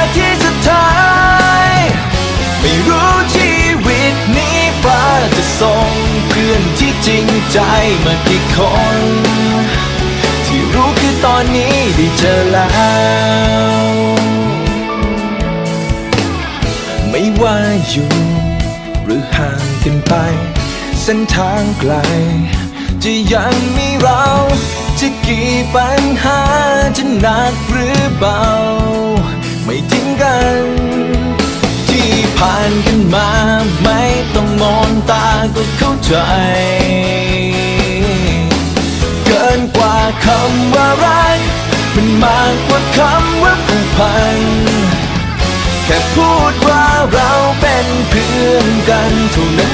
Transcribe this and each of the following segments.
ี อยู่ หรือห่างกันไป เส้นทางไกล จะยังมีเรา จะกี่ปัญหา จะหนักหรือเบา ไม่ทิ้งกัน ที่ผ่านกันมา ไม่ต้องมองตาก็เข้าใจเกินกว่าคำว่ารักมันมากกว่าคำว่าผูกพัน แค่พูดว่าเรา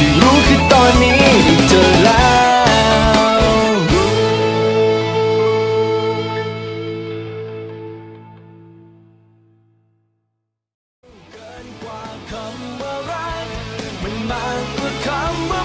ที่รู้คือตอนนี้ได้เจอแล้วคำว่ารักมันมากกว่าคำว่า